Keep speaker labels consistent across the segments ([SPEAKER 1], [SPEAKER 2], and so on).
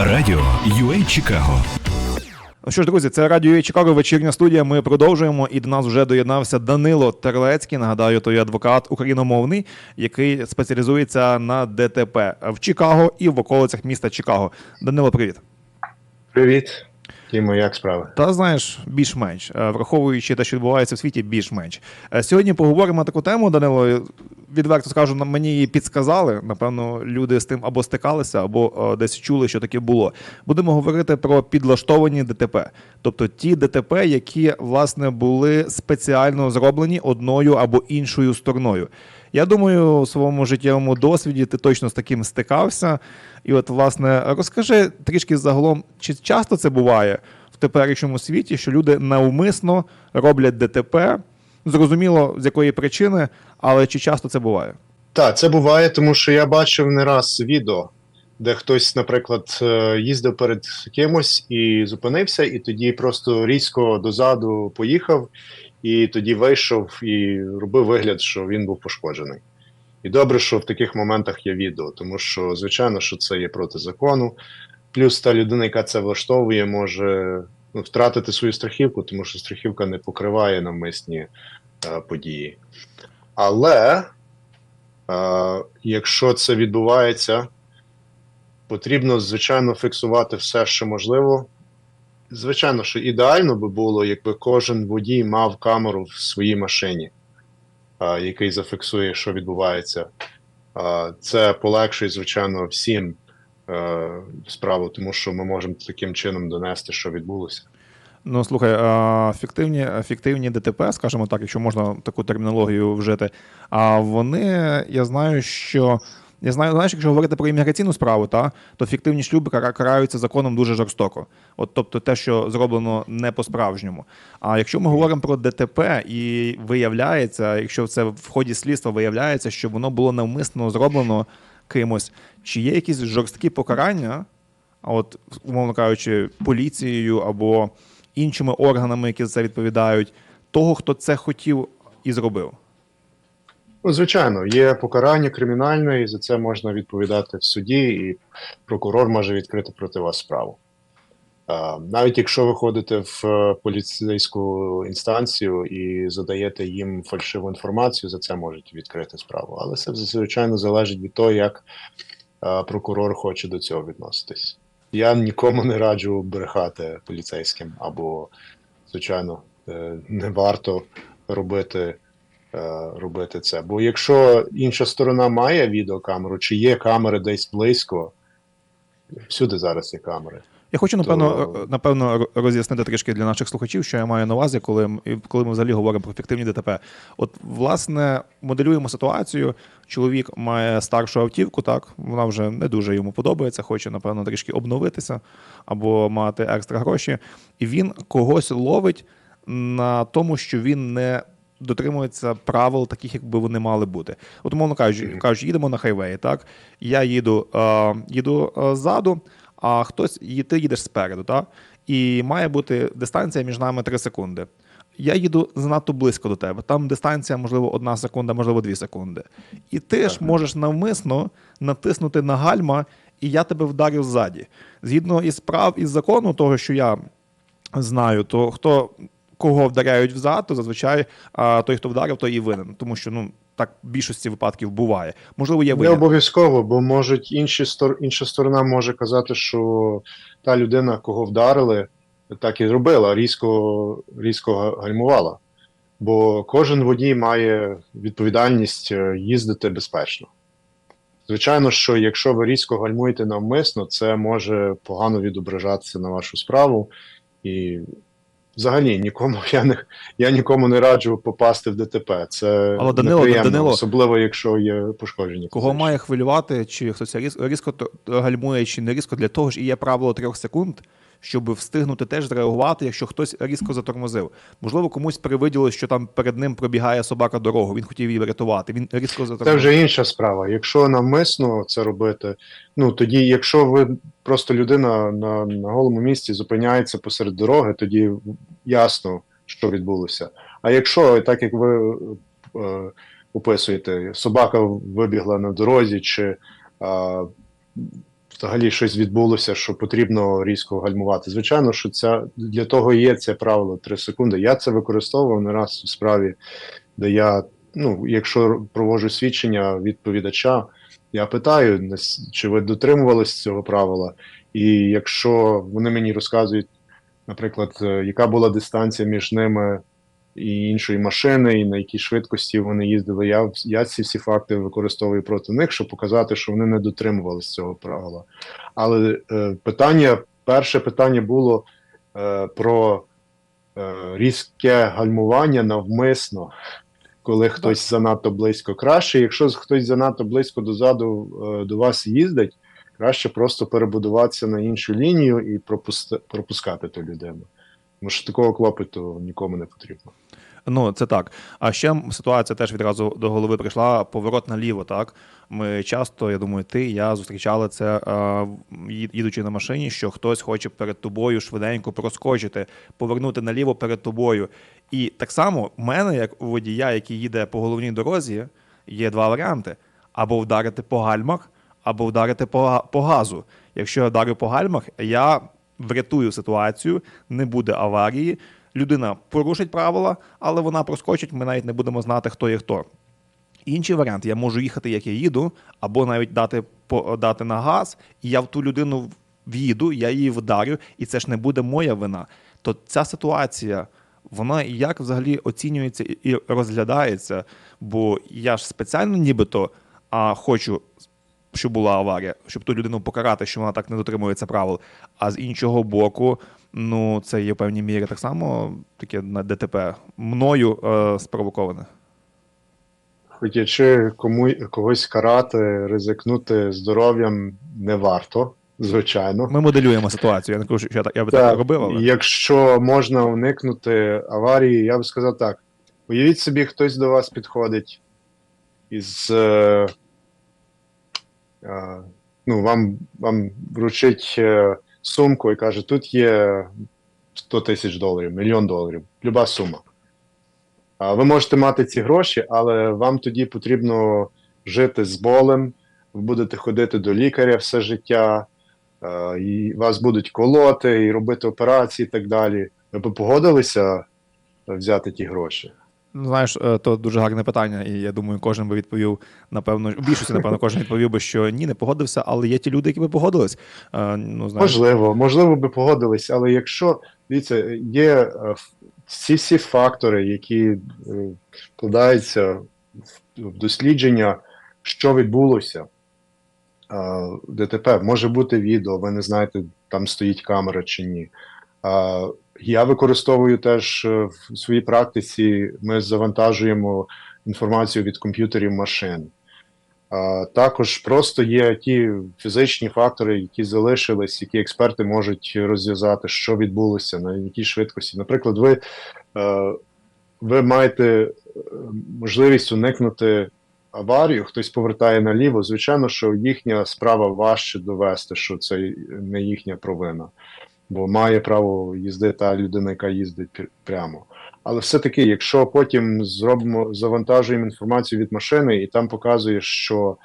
[SPEAKER 1] Радіо UA Чикаго.
[SPEAKER 2] Ну що ж, друзі, це радіо «Є Чикаго, вечірня студія. Ми продовжуємо. І до нас вже доєднався Данило Терлецький. Нагадаю, то є адвокат україномовний, який спеціалізується на ДТП в Чикаго і в околицях міста Чикаго. Данило, привіт.
[SPEAKER 3] Привіт, Тімо, як справи?
[SPEAKER 2] Та знаєш, більш-менш, Е, враховуючи те, що відбувається в світі, більш-менш. Е, Сьогодні поговоримо на таку тему, Данило. Відверто скажу, мені її підсказали. Напевно, люди з тим або стикалися, або е, десь чули, що таке було. Будемо говорити про підлаштовані ДТП, тобто ті ДТП, які власне були спеціально зроблені одною або іншою стороною. Я думаю, у своєму життєвому досвіді ти точно з таким стикався. І от, власне, розкажи трішки загалом, чи часто це буває в теперішньому світі, що люди навмисно роблять ДТП, зрозуміло, з якої причини, але чи часто це буває?
[SPEAKER 3] Так, це буває, тому що я бачив не раз відео, де хтось, наприклад, е, їздив перед кимось і зупинився, і тоді просто різко дозаду поїхав, і тоді вийшов і робив вигляд, що він був пошкоджений. І добре, що в таких моментах є відео, тому що, звичайно, що це є проти закону. Плюс та людина, яка це влаштовує, може ну, втратити свою страхівку, тому що страхівка не покриває навмисні е, події. Але е, якщо це відбувається, потрібно, звичайно, фіксувати все, що можливо. Звичайно, що ідеально би було, якби кожен водій мав камеру в своїй машині, е, який зафіксує, що відбувається. Е, це полегшує, звичайно, всім справу, тому що ми можемо таким чином донести, що відбулося.
[SPEAKER 2] Ну, слухай, фіктивні, фіктивні ДТП, скажімо так, якщо можна таку термінологію вжити, а вони, я знаю, що. Я знаю, знаєш, якщо говорити про імміграційну справу, та, то фіктивні шлюби кара- караються законом дуже жорстоко. От, тобто те, що зроблено не по-справжньому. А якщо ми говоримо про ДТП і виявляється, якщо це в ході слідства виявляється, що воно було навмисно зроблено кимось, чи є якісь жорсткі покарання, а от, умовно кажучи, поліцією або іншими органами, які за це відповідають, того, хто це хотів і зробив.
[SPEAKER 3] Ну, звичайно, є покарання кримінальне, і за це можна відповідати в суді, і прокурор може відкрити проти вас справу. Е, Навіть якщо ви ходите в е, поліцейську інстанцію і задаєте їм фальшиву інформацію, за це можуть відкрити справу. Але це звичайно залежить від того, як е, прокурор хоче до цього відноситись. Я нікому не раджу брехати поліцейським, або, звичайно, не варто робити робити це. Бо якщо інша сторона має відеокамеру, чи є камери десь близько, всюди зараз є камери.
[SPEAKER 2] Я хочу напевно,
[SPEAKER 3] То-
[SPEAKER 2] напевно роз'яснити трішки для наших слухачів, що я маю на увазі, коли, коли ми взагалі говоримо про фіктивні ДТП. От, власне, моделюємо ситуацію. Чоловік має старшу автівку, так вона вже не дуже йому подобається, хоче, напевно, трішки обновитися або мати екстра гроші. І він когось ловить на тому, що він не дотримується правил, таких, якби вони мали бути. От, умовно кажучи,
[SPEAKER 3] Мгм.
[SPEAKER 2] кажуть, їдемо на хайвеї, так? Я їду, е, їду е, ззаду, а хтось і ти їдеш спереду, так? І має бути дистанція між нами 3 секунди. Я їду занадто близько до тебе. Там дистанція, можливо, одна секунда, можливо, дві секунди. І ти ж
[SPEAKER 3] Ага.
[SPEAKER 2] можеш навмисно натиснути на гальма, і я тебе вдарю ззаді. Згідно із прав із закону, того, що я знаю, то хто кого вдаряють взад, то зазвичай а, той, хто вдарив, той і винен. Тому що ну так в більшості випадків буває. Можливо, є
[SPEAKER 3] Не обов'язково, бо можуть інші стор... інша сторона може казати, що та людина, кого вдарили, так і робила, різко, різко гальмувала. Бо кожен водій має відповідальність е, їздити безпечно. Звичайно, що якщо ви різко гальмуєте навмисно, це може погано відображатися на вашу справу. І взагалі нікому я не я нікому не раджу попасти в ДТП. Це
[SPEAKER 2] Але, Данило,
[SPEAKER 3] неприємно,
[SPEAKER 2] Данило,
[SPEAKER 3] особливо якщо є пошкодження.
[SPEAKER 2] Кого
[SPEAKER 3] фізичні.
[SPEAKER 2] має хвилювати, чи хтось різ- різко то- гальмує, чи не різко, для того ж і є правило трьох секунд, щоб встигнути теж зреагувати, якщо хтось різко затормозив. Можливо, комусь привиділось, що там перед ним пробігає собака дорогу, він хотів її врятувати. Він різко затормозив.
[SPEAKER 3] Це вже інша справа. Якщо навмисно це робити, ну тоді, якщо ви просто людина на, на голому місці зупиняється посеред дороги, тоді ясно, що відбулося. А якщо, так як ви е, описуєте, собака вибігла на дорозі, чи е, взагалі щось відбулося, що потрібно різко гальмувати. Звичайно, що ця для того є це правило 3 секунди. Я це використовував не раз у справі, де я, ну, якщо проводжу свідчення відповідача, я питаю, чи ви дотримувались цього правила, і якщо вони мені розказують, наприклад, е, яка була дистанція між ними і іншої машини, і на якій швидкості вони їздили, я, я ці всі факти використовую проти них, щоб показати, що вони не дотримувалися цього правила. Але е, питання, перше питання було е, про е, різке гальмування навмисно, коли хтось занадто близько. Краще, якщо хтось занадто близько дозаду е, до вас їздить, краще просто перебудуватися на іншу лінію і пропускати ту людину. Тому що такого клопоту нікому не потрібно.
[SPEAKER 2] Ну, це так. А ще ситуація теж відразу до голови прийшла поворот наліво. Так ми часто, я думаю, ти, я зустрічали це, е, їдучи на машині, що хтось хоче перед тобою швиденько проскочити, повернути наліво перед тобою. І так само в мене, як у водія, який їде по головній дорозі, є два варіанти: або вдарити по гальмах, або вдарити по, по газу. Якщо я вдарю по гальмах, я врятую ситуацію, не буде аварії. Людина порушить правила, але вона проскочить, ми навіть не будемо знати, хто є хто. Інший варіант, я можу їхати, як я їду, або навіть дати, дати на газ, і я в ту людину в'їду, я її вдарю, і це ж не буде моя вина. То ця ситуація, вона як взагалі оцінюється і розглядається, бо я ж спеціально нібито а, хочу, щоб була аварія, щоб ту людину покарати, що вона так не дотримується правил. А з іншого боку, ну це є в певній мірі так само таке на ДТП мною е, спровоковане.
[SPEAKER 3] Хотячи кому, когось карати, ризикнути здоров'ям не варто, звичайно.
[SPEAKER 2] Ми моделюємо ситуацію. Я не кажу, що я, так, я би так,
[SPEAKER 3] Так,
[SPEAKER 2] робив, але
[SPEAKER 3] Якщо можна уникнути аварії, я б сказав так: уявіть собі, хтось до вас підходить із. Е, ну, вам, вам вручить е, сумку і каже: тут є 100 тисяч доларів, мільйон доларів, люба сума. Ви можете мати ці гроші, але вам тоді потрібно жити з болем, ви будете ходити до лікаря все життя, і вас будуть колоти, і робити операції і так далі. Ви б погодилися взяти ті гроші?
[SPEAKER 2] Ну, знаєш, е, то дуже гарне питання, і я думаю, кожен би відповів, напевно, у більшості, напевно, кожен відповів би, що ні, не погодився, але є ті люди, які би погодились. Е, Ну, знаєш,
[SPEAKER 3] Можливо, можливо, би погодились, але якщо дивіться, є е, ці всі фактори, які вкладаються в- дослідження, що відбулося. ДТП може бути відео, ви не знаєте, там стоїть камера чи ні. Я використовую теж е, в своїй практиці, ми завантажуємо інформацію від комп'ютерів машин. Також просто є ті фізичні фактори, які залишились, які експерти можуть розв'язати, що відбулося, на якій швидкості. Наприклад, ви, е, ви маєте е, можливість уникнути аварію, хтось повертає наліво. Звичайно, що їхня справа важче довести, що це не їхня провина, бо має право їздити та людина, яка їздить пр- прямо. Але все-таки, якщо потім зробимо, завантажуємо інформацію від машини, і там показує, що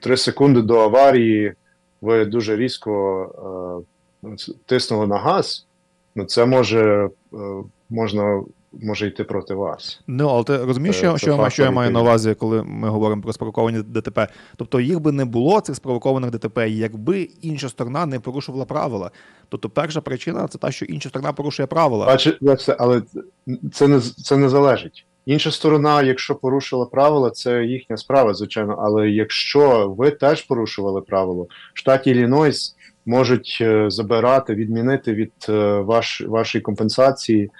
[SPEAKER 3] 3 секунди до аварії ви дуже різко е, тиснули на газ, ну це може, е, можна, може йти проти вас.
[SPEAKER 2] Ну, але ти розумієш,
[SPEAKER 3] Це-
[SPEAKER 2] що,
[SPEAKER 3] це
[SPEAKER 2] що, що я маю на увазі, коли ми говоримо про спровоковані ДТП. Тобто їх би не було, цих спровокованих ДТП, якби інша сторона не порушувала правила. Тобто перша причина це та, що інша сторона порушує правила.
[SPEAKER 3] Бачите, але це не це не залежить. Інша сторона, якщо порушила правила, це їхня справа, звичайно. Але якщо ви теж порушували правило, в штаті Іллінойс можуть е, забирати, відмінити від е, ваш, вашої компенсації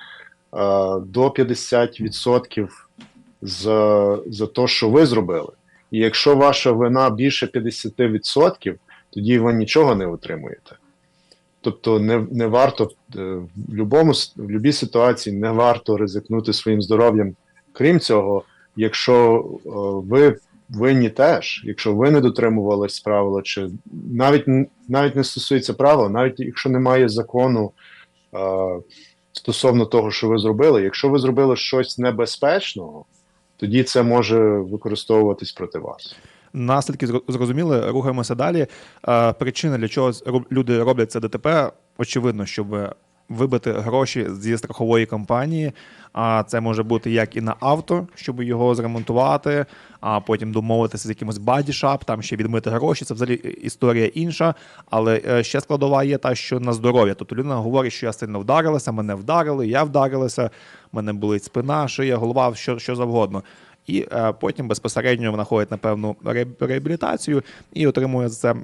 [SPEAKER 3] до 50% за, за те, що ви зробили. І якщо ваша вина більше 50%, тоді ви нічого не отримуєте. Тобто не, не варто е, в будь-якому в будь-якій ситуації не варто ризикнути своїм здоров'ям. Крім цього, якщо е, ви винні теж, якщо ви не дотримувались правила, чи навіть навіть не стосується правил, навіть якщо немає закону е, стосовно того, що ви зробили, якщо ви зробили щось небезпечного, тоді це може використовуватись проти вас.
[SPEAKER 2] наслідки зрозуміли, рухаємося далі. Причина, для чого люди роблять це ДТП, очевидно, щоб вибити гроші зі страхової компанії. А це може бути як і на авто, щоб його зремонтувати, а потім домовитися з якимось бадішап, там ще відмити гроші. Це взагалі історія інша. Але е, ще складова є та, що на здоров'я. Тобто людина говорить, що я сильно вдарилася, мене вдарили, я вдарилася, мене болить спина, шия, голова, що, що завгодно. І е, потім безпосередньо вона ходить на певну ре- реабілітацію і отримує за це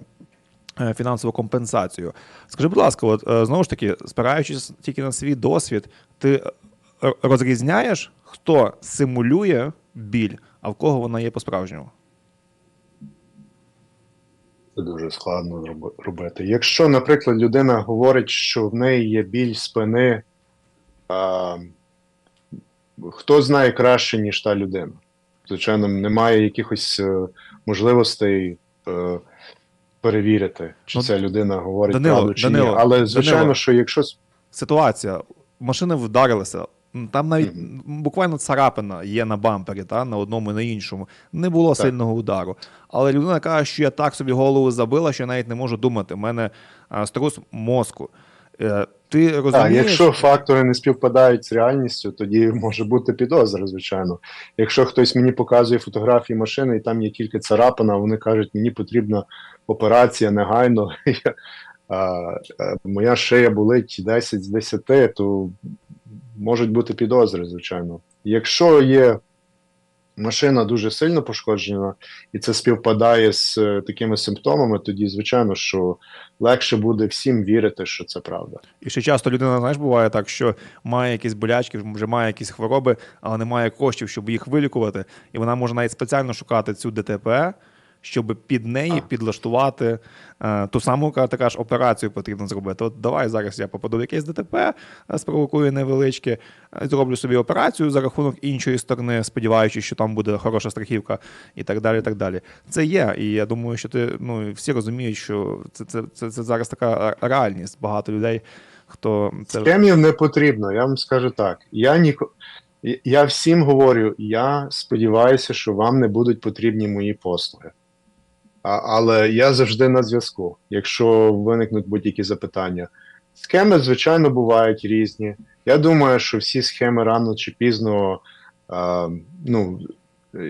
[SPEAKER 2] фінансову компенсацію. Скажи, будь ласка, от е, знову ж таки, спираючись тільки на свій досвід, ти е, розрізняєш, хто симулює біль, а в кого вона є по-справжньому?
[SPEAKER 3] Це дуже складно робити. Якщо, наприклад, людина говорить, що в неї є біль спини, а, хто знає краще, ніж та людина? Звичайно, немає якихось е, можливостей е, перевірити, чи
[SPEAKER 2] Ну,
[SPEAKER 3] ця людина говорить
[SPEAKER 2] Данило,
[SPEAKER 3] правду чи
[SPEAKER 2] Данило,
[SPEAKER 3] ні. Але звичайно,
[SPEAKER 2] Данило.
[SPEAKER 3] що якщо
[SPEAKER 2] Ситуація. Машини вдарилися. Там навіть
[SPEAKER 3] mm
[SPEAKER 2] -hmm. буквально царапина є на бампері, та, на одному і на іншому. Не було
[SPEAKER 3] Так.
[SPEAKER 2] сильного удару. Але людина каже, що я так собі голову забила, що я навіть не можу думати. У мене а, струс мозку. Е, Ти розумієш?
[SPEAKER 3] Так, якщо фактори не співпадають з реальністю, тоді може бути підозра, звичайно. Якщо хтось мені показує фотографії машини, і там є кілька царапин, а вони кажуть, мені потрібна операція негайно, а, моя шия болить 10 з 10, то можуть бути підозри, звичайно. Якщо є машина дуже сильно пошкоджена, і це співпадає з е, такими симптомами, тоді, звичайно, що легше буде всім вірити, що це правда.
[SPEAKER 2] І ще часто людина, знаєш, буває так, що має якісь болячки, вже має якісь хвороби, але немає коштів, щоб їх вилікувати. І вона може навіть спеціально шукати цю ДТП, щоб під неї
[SPEAKER 3] Так.
[SPEAKER 2] підлаштувати е, ту саму ка- така ж операцію потрібно зробити. От давай зараз я попаду в якесь ДТП, е, спровокую невеличке, е, зроблю собі операцію за рахунок іншої сторони, сподіваючись, що там буде хороша страхівка і так далі. І так далі. Це є. І я думаю, що ти ну всі розуміють, що це, це, це, це зараз така реальність. Багато людей. Хто це
[SPEAKER 3] Схемів не потрібно, я вам скажу так. Я ніко... я всім говорю, я сподіваюся, що вам не будуть потрібні мої послуги. Але я завжди на зв'язку, якщо виникнуть будь-які запитання. Схеми, звичайно, бувають різні. Я думаю, що всі схеми рано чи пізно а, ну,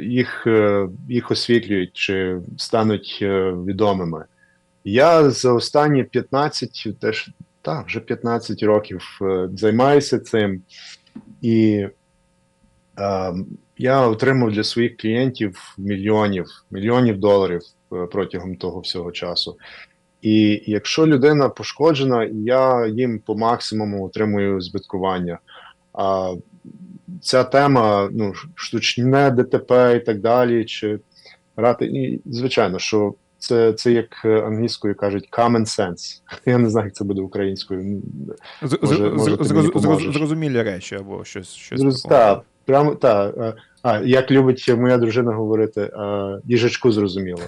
[SPEAKER 3] їх, е, їх освітлюють чи стануть е, відомими. Я за останні 15, теж так, вже 15 років е, займаюся цим, і е, я отримав для своїх клієнтів мільйонів, мільйонів доларів е, протягом того всього часу. І якщо людина пошкоджена, я їм по максимуму отримую збиткування. А ця тема, ну, штучне ДТП і так далі, чи рати, і, звичайно, що це, це як е, англійською кажуть common sense. Я не знаю, як це буде українською. Може- може,
[SPEAKER 2] зрозумілі речі або щось. щось
[SPEAKER 3] Зрозу-
[SPEAKER 2] такого.
[SPEAKER 3] та, прямо та. е, А, як любить моя дружина говорити, е, їжачку зрозуміло.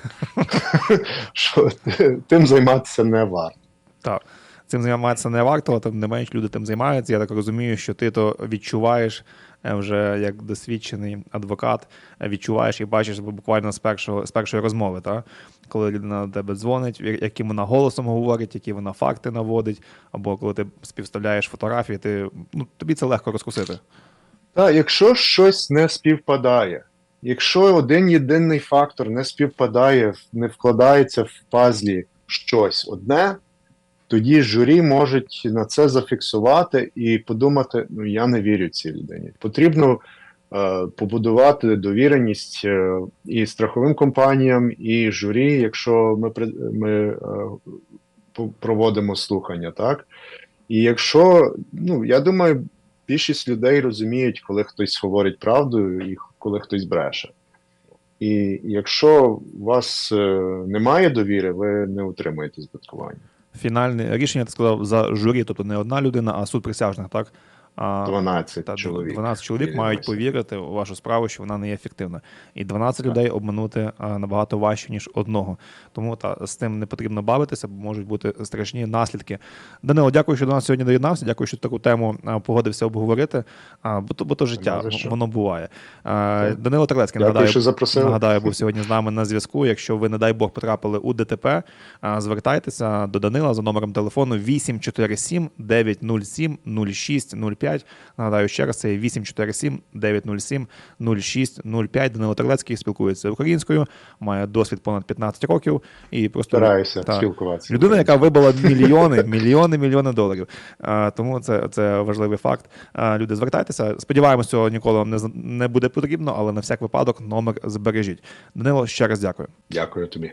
[SPEAKER 3] Що тим займатися не варто.
[SPEAKER 2] Так. Цим займатися не варто, але тим не менш люди тим займаються. Я так розумію, що ти то відчуваєш е, вже як досвідчений адвокат, відчуваєш і бачиш буквально з першого з першої розмови, та? коли людина до тебе дзвонить, яким вона голосом говорить, які вона факти наводить, або коли ти співставляєш фотографії, ти ну тобі це легко розкусити.
[SPEAKER 3] Так, якщо щось не співпадає, якщо один єдиний фактор не співпадає, не вкладається в пазлі щось одне, тоді журі можуть на це зафіксувати і подумати: ну я не вірю цій людині. Потрібно е, побудувати довіреність е, і страховим компаніям, і журі, якщо ми, ми е, проводимо слухання, так? І якщо, ну я думаю, більшість людей розуміють, коли хтось говорить правду і коли хтось бреше. І якщо у вас е, немає довіри, ви не отримаєте збиткування.
[SPEAKER 2] Фінальне рішення ти сказав за журі, тобто не одна людина, а суд присяжних, так? А,
[SPEAKER 3] 12
[SPEAKER 2] та
[SPEAKER 3] чоловік.
[SPEAKER 2] 12 чоловік
[SPEAKER 3] виявилося.
[SPEAKER 2] мають повірити у вашу справу, що вона не є ефективна. І 12
[SPEAKER 3] Так.
[SPEAKER 2] людей обманути а, набагато важче, ніж одного. Тому та з тим не потрібно бавитися, бо можуть бути страшні наслідки. Данило, дякую, що до нас сьогодні доєднався. Дякую, що таку тему погодився обговорити. А, бо то, бо то життя, воно буває.
[SPEAKER 3] Так.
[SPEAKER 2] Данило Телецький
[SPEAKER 3] Дякую,
[SPEAKER 2] нагадаю,
[SPEAKER 3] що запросили.
[SPEAKER 2] нагадаю, був сьогодні з нами на зв'язку. Якщо ви, не дай Бог, потрапили у ДТП, звертайтеся до Данила за номером телефону 847 907 0605. Нагадаю ще раз, це 847 907 0605. Данило Терлецький спілкується українською, має досвід понад 15 років і просто
[SPEAKER 3] Стараюся
[SPEAKER 2] Так.
[SPEAKER 3] спілкуватися.
[SPEAKER 2] Людина, яка вибила мільйони, мільйони, мільйони доларів. А, тому це, це важливий факт. А, люди, звертайтеся. Сподіваємося, цього ніколи вам не, не буде потрібно, але на всяк випадок номер збережіть. Данило, ще раз дякую.
[SPEAKER 3] Дякую тобі.